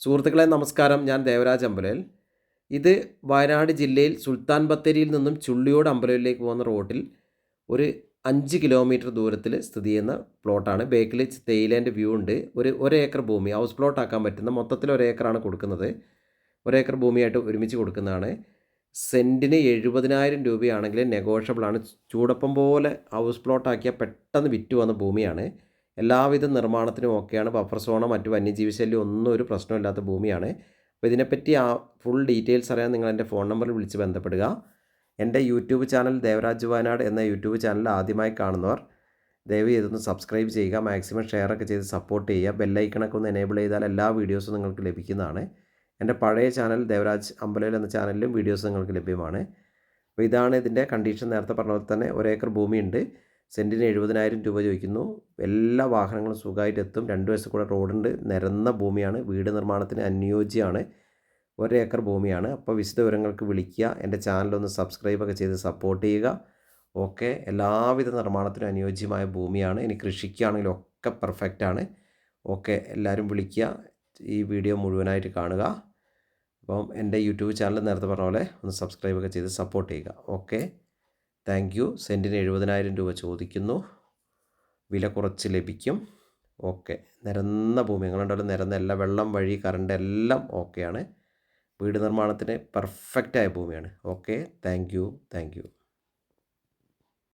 സുഹൃത്തുക്കളെ നമസ്കാരം. ഞാൻ ദേവരാജ് അമ്പലയിൽ. ഇത് വയനാട് ജില്ലയിൽ സുൽത്താൻ ബത്തേരിയിൽ നിന്നും ചുള്ളിയോട് അമ്പലയിലേക്ക് പോകുന്ന റോഡിൽ ഒരു അഞ്ച് കിലോമീറ്റർ ദൂരത്തിൽ സ്ഥിതി ചെയ്യുന്ന പ്ലോട്ടാണ്. ബേക്കിൽ തേയിലേന്റെ വ്യൂ ഉണ്ട്. ഒരു ഒരേക്കർ ഭൂമി ഹൗസ് പ്ലോട്ട് ആക്കാൻ പറ്റുന്ന മൊത്തത്തിൽ ഒരേക്കറാണ് കൊടുക്കുന്നത്. ഒരേക്കർ ഭൂമിയായിട്ട് ഒരുമിച്ച് കൊടുക്കുന്നതാണ്. സെന്റിന് എഴുപതിനായിരം രൂപയാണെങ്കിൽ നെഗോഷ്യബിളാണ്. ചൂടപ്പം പോലെ ഹൗസ് പ്ലോട്ടാക്കിയാൽ പെട്ടെന്ന് വിറ്റ് വന്ന ഭൂമിയാണ്. എല്ലാവിധ നിർമ്മാണത്തിനും ഒക്കെയാണ് ബഫർ സോണോ മറ്റു വന്യജീവി ശല്യം ഒന്നും ഒരു പ്രശ്നമില്ലാത്ത ഭൂമിയാണ്. അപ്പോൾ ഇതിനെപ്പറ്റി ആ ഫുൾ ഡീറ്റെയിൽസ് അറിയാൻ നിങ്ങൾ എന്റെ ഫോൺ നമ്പറിൽ വിളിച്ച് ബന്ധപ്പെടുക. എന്റെ യൂട്യൂബ് ചാനൽ ദേവരാജ് വയനാട് എന്ന യൂട്യൂബ് ചാനൽ ആദ്യമായി കാണുന്നവർ ദയവ് ചെയ്തൊന്ന് സബ്സ്ക്രൈബ് ചെയ്യുക മാക്സിമം ഷെയർ ഒക്കെ ചെയ്ത് സപ്പോർട്ട് ചെയ്യുക. ബെല്ലൈക്കണൊക്കെ ഒന്ന് എനേബിൾ ചെയ്താൽ എല്ലാ വീഡിയോസും നിങ്ങൾക്ക് ലഭിക്കുന്നതാണ്. എന്റെ പഴയ ചാനൽ ദേവരാജ് അമ്പലയിൽ എന്ന ചാനലിലും വീഡിയോസ് നിങ്ങൾക്ക് ലഭ്യമാണ്. അപ്പോൾ ഇതാണ് ഇതിന്റെ കണ്ടീഷൻ നേരത്തെ പറഞ്ഞ പോലെ തന്നെ ഒരേക്കർ ഭൂമിയുണ്ട്. സെന്റിന് എഴുപതിനായിരം രൂപ ചോദിക്കുന്നു. എല്ലാ വാഹനങ്ങളും സുഖമായിട്ട് എത്തും രണ്ട് വശത്ത് കൂടെ റോഡുണ്ട്. നിരന്ന ഭൂമിയാണ്. വീട് നിർമ്മാണത്തിന് അനുയോജ്യമാണ്. ഒരേക്കർ ഭൂമിയാണ്. അപ്പോൾ വിശദ വിവരങ്ങൾക്ക് വിളിക്കുക. എന്റെ ചാനലൊന്ന് സബ്സ്ക്രൈബൊക്കെ ചെയ്ത് സപ്പോർട്ട് ചെയ്യുക. ഓക്കെ. എല്ലാവിധ നിർമ്മാണത്തിനും അനുയോജ്യമായ ഭൂമിയാണ്. ഇനി കൃഷിക്കാണെങ്കിലും ഒക്കെ പെർഫെക്റ്റാണ് ഓക്കെ. എല്ലാവരും വിളിക്കുക. ഈ വീഡിയോ മുഴുവനായിട്ട് കാണുക. അപ്പം എന്റെ യൂട്യൂബ് ചാനൽ നേരത്തെ പറഞ്ഞ പോലെ ഒന്ന് സബ്സ്ക്രൈബൊക്കെ ചെയ്ത് സപ്പോർട്ട് ചെയ്യുക. ഓക്കെ. Thank you. സെന്റിന് എഴുപതിനായിരം രൂപ ചോദിക്കുന്നു. വില കുറച്ച് ലഭിക്കും. ഓക്കെ. നിരന്ന ഭൂമി. നിങ്ങളുണ്ടല്ലോ നിരന്ന എല്ലാ വെള്ളം വഴി കറണ്ട് എല്ലാം ഓക്കെയാണ് വീട് നിർമ്മാണത്തിന് പെർഫെക്റ്റായ ഭൂമിയാണ്. Okay. Thank you. Thank you.